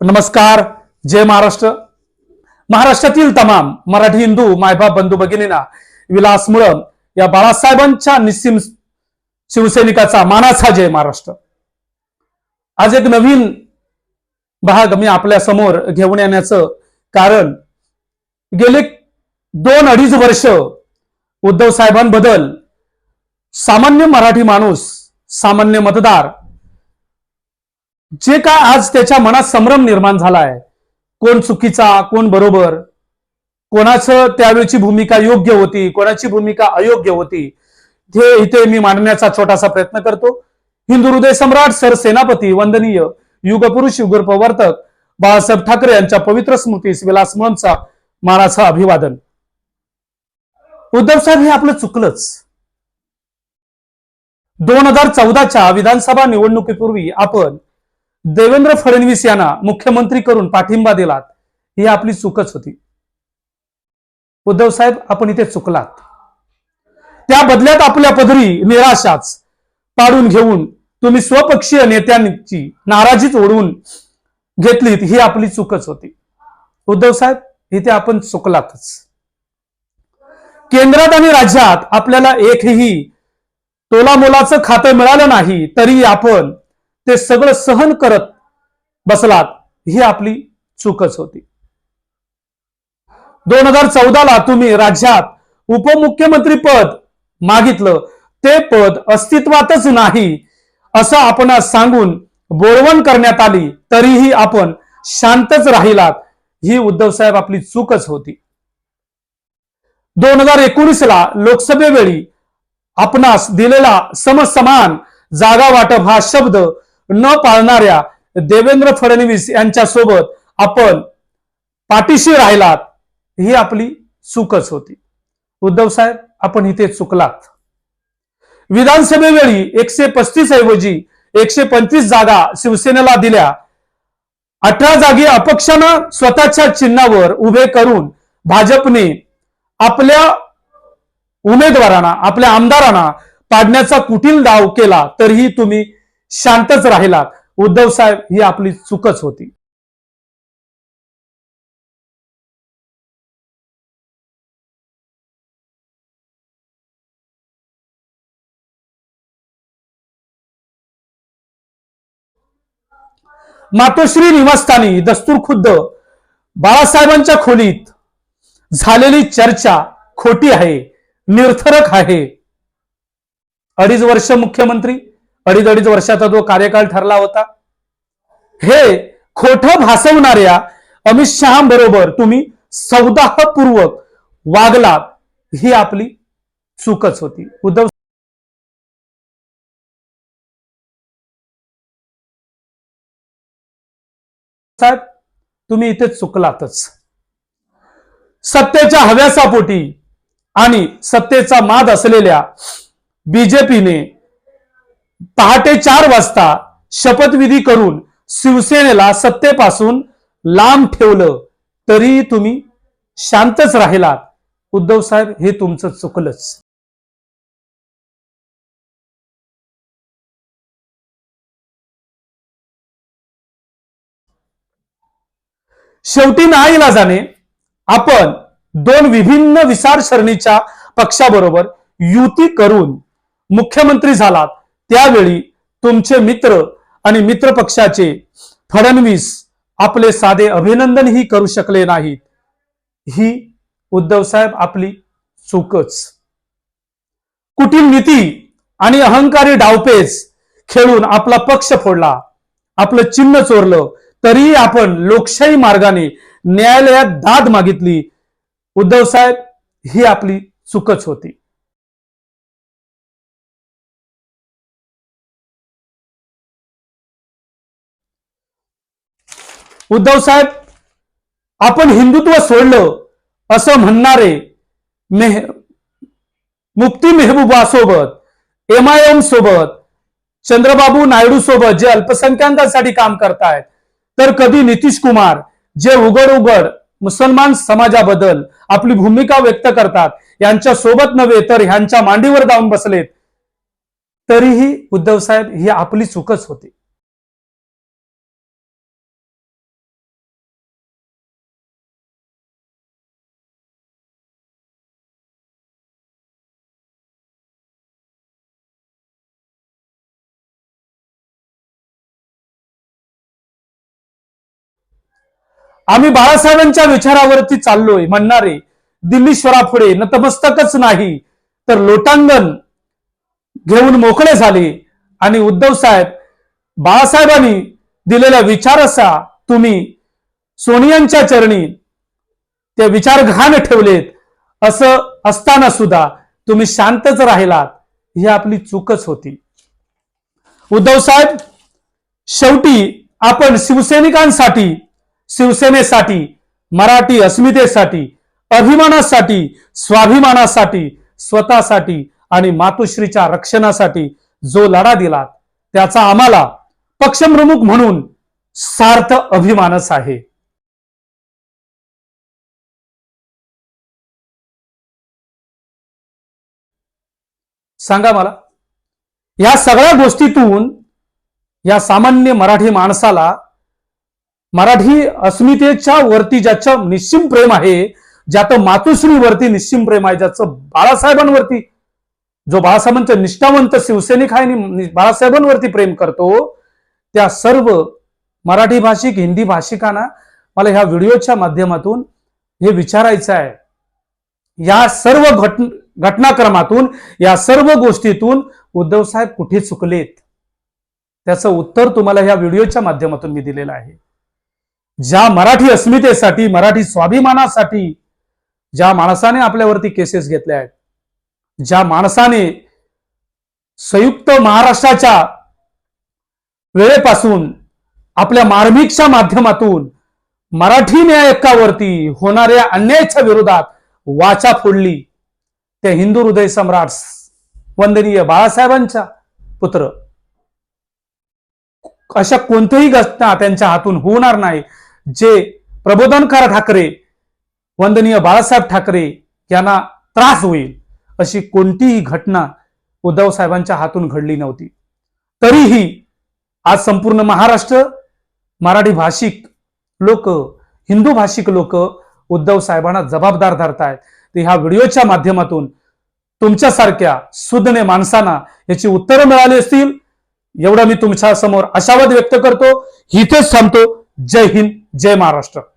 नमस्कार जय महाराष्ट्र. महाराष्ट्रातील तमाम मराठी हिंदू मायबाप बंधू भगिनींना विलास मुळम या बाळासाहेबांच्या निस्सिम शिवसैनिकाचा मानाचा जय महाराष्ट्र. आज एक नवीन भाग मी आपल्यासमोर घेऊन येण्याचं कारण गेले दोन अडीच वर्ष उद्धव साहेबांबद्दल सामान्य मराठी माणूस सामान्य मतदार जे काय आज त्याच्या मनात संभ्रम निर्माण झालाय कोण चुकीचा कोण बरोबर कोणाचं त्यावेळची भूमिका योग्य होती कोणाची भूमिका अयोग्य होती हे इथे मी मांडण्याचा छोटासा प्रयत्न करतो. हिंदू हृदय सम्राट सर सेनापती वंदनीय युगपुरुष युगर प्रवर्तक बाळासाहेब ठाकरे यांच्या पवित्र स्मृतीस विलास मुळमचा मानाचं अभिवादन. उद्धव साहेब हे आपलं चुकलंच. दोन हजार चौदाच्या विधानसभा निवडणुकीपूर्वी आपण देवेंद्र फडणवीस यांना मुख्यमंत्री करून पाठिंबा दिलात ही आपली चूकच होती. उद्धव साहेब आपण इथे चुकलात. त्या बदल्यात आपल्या पदरी निराशाच पाडून घेऊन तुम्ही स्वपक्षीय नेत्यांची नाराजीच ओढवून घेतलीत ही आपली चुकच होती. उद्धव साहेब इथे आपण चुकलातच. केंद्रात आणि राज्यात आपल्याला एकही तोलामोलाचं खातं मिळालं नाही तरी आपण ते सगळं सहन करत बसलात ही आपली चूकच होती. दोन हजार चौदाला तुम्ही राज्यात उपमुख्यमंत्री पद मागितलं. ते पद अस्तित्वातच नाही असं आपण सांगून बोलवण करण्यात आली तरीही आपण शांतच राहिलात. ही उद्धव साहेब आपली चूकच होती. दोन हजार एकोणीसला लोकसभेवेळी आपणास दिलेला समसमान जागा वाटप हा शब्द न पाळणाऱ्या देवेंद्र फडणवीस यांच्यासोबत आपण पाठीशी राहिलात ही आपली चूकच होती. उद्धव साहेब आपण इथे चुकलात. विधानसभेवेळी एकशे पस्तीस ऐवजी एकशे पंचवीस जागा शिवसेनेला दिल्या. अठरा जागी अपक्षानं स्वतःच्या चिन्हावर उभे करून भाजपने आपल्या उमेदवारांना आपल्या आमदारांना पाडण्याचा कुटील डाव केला तरीही तुम्ही शांतच राहिलात. उद्धव साहेब ही आपली चूकच होती. मातोश्री निवासस्थानी दस्तूर खुद्द बाळासाहेबांच्या खोलीत झालेली चर्चा खोटी आहे निर्थरक आहे. अडीच वर्ष मुख्यमंत्री अडीच अडीच वर्षाचा जो कार्यकाळ ठरला होता हे खोटं भासवणाऱ्या अमित शहाबरोबर तुम्ही सौदाहपूर्वक वागलात ही आपली चूकच होती. उद्धव साहेब तुम्ही इथे चुकलातच. सत्तेच्या हव्यासापोटी आणि सत्तेचा माद असलेल्या बीजेपीने पहाटे चार वाजता शपथविधी करून शिवसेनेला सत्तेपासून लांब ठेवलं तरी तुम्ही शांतच राहिलात. उद्धव साहेब हे तुमचं चुकलंच. शेवटी नाईलाजाने आपण दोन विभिन्न विचारसरणीच्या पक्षाबरोबर युती करून मुख्यमंत्री झालात. त्यावेळी तुमचे मित्र आणि मित्र पक्षाचे फडणवीस आपले साधे अभिनंदनही करू शकले नाहीत. ही उद्धव साहेब आपली चूकच. कुटील नीती आणि अहंकारी डावपेच खेळून आपला पक्ष फोडला. आपलं चिन्ह चोरलं. तरीही आपण लोकशाही मार्गाने न्यायालयात दाद मागितली. उद्धव साहेब ही आपली चूकच होती. उद्धव साहेब आपण हिंदुत्व सोडलं असं म्हणणारे मेह मुक्ती मेहबूबा सोबत एम आय एम सोबत चंद्रबाबू नायडू सोबत जे अल्पसंख्याकांसाठी काम करतायत तर कधी नितीश कुमार जे उघड उघड मुसलमान समाजाबद्दल आपली भूमिका व्यक्त करतात यांच्या सोबत नव्हे तर ह्यांच्या मांडीवर जाऊन बसलेत तरीही उद्धव साहेब ही आपली चूकच होती. आम्ही बाळासाहेबांच्या विचारावरती चाललोय म्हणणारे दिल्लीश्वरापुढे नतमस्तकच नाही. तर लोटांगण घेऊन मोकळे झाले. आणि उद्धव साहेब बाळासाहेबांनी दिलेला विचार असा तुम्ही सोनियांच्या चरणी ते विचार घाण ठेवलेत असं असताना सुद्धा तुम्ही शांतच राहिलात ही आपली चूकच होती. उद्धव साहेब शेवटी आपण शिवसैनिकांसाठी शिवसेनेसाठी मराठी अस्मितेसाठी अभिमानासाठी स्वाभिमानासाठी स्वतःसाठी आणि मातोश्रीच्या रक्षणासाठी जो लढा दिला त्याचा आम्हाला पक्षप्रमुख म्हणून सार्थ अभिमानच आहे. सांगा मला या सगळ्या गोष्टीतून या सामान्य मराठी माणसाला मराठी अस्मितेच्या वरती ज्याचं निश्चिम प्रेम आहे ज्यात मातोश्रीवरती निश्चिम प्रेम आहे ज्याचं बाळासाहेबांवरती जो बाळासाहेबांचा निष्ठावंत शिवसैनिक आहे आणि बाळासाहेबांवरती प्रेम करतो त्या सर्व मराठी भाषिक हिंदी भाषिकांना मला ह्या व्हिडिओच्या माध्यमातून हे विचारायचं आहे. या सर्व घट घटनाक्रमातून या सर्व गोष्टीतून उद्धव साहेब कुठे चुकलेत? त्याचं उत्तर तुम्हाला ह्या व्हिडिओच्या माध्यमातून मी दिलेलं आहे. ज्या मराठी अस्मितेसाठी मराठी स्वाभिमानासाठी ज्या माणसाने आपल्यावरती केसेस घेतल्या आहेत ज्या माणसाने संयुक्त महाराष्ट्राच्या वेळेपासून आपल्या मार्मिकच्या माध्यमातून मराठी न्याय हक्कावरती होणाऱ्या अन्यायाच्या विरोधात वाचा फोडली त्या हिंदू हृदय सम्राट वंदनीय बाळासाहेबांचा पुत्र. अशा कोणत्याही घटना त्यांच्या हातून होणार नाही. जे प्रबोधनकार ठाकरे वंदनीय बाळासाहेब ठाकरे यांना त्रास होईल अशी कोणतीही घटना उद्धव साहेबांच्या हातून घडली नव्हती. तरीही आज संपूर्ण महाराष्ट्र मराठी भाषिक लोक हिंदू भाषिक लोक उद्धव साहेबांना जबाबदार धरतायत. ते ह्या व्हिडिओच्या माध्यमातून तुमच्यासारख्या सुज्ञ माणसांना याची उत्तरं मिळाली असतील एवढं मी तुमच्यासमोर आशावाद व्यक्त करतो. इथेच थांबतो. जय हिंद. जय महाराष्ट्र.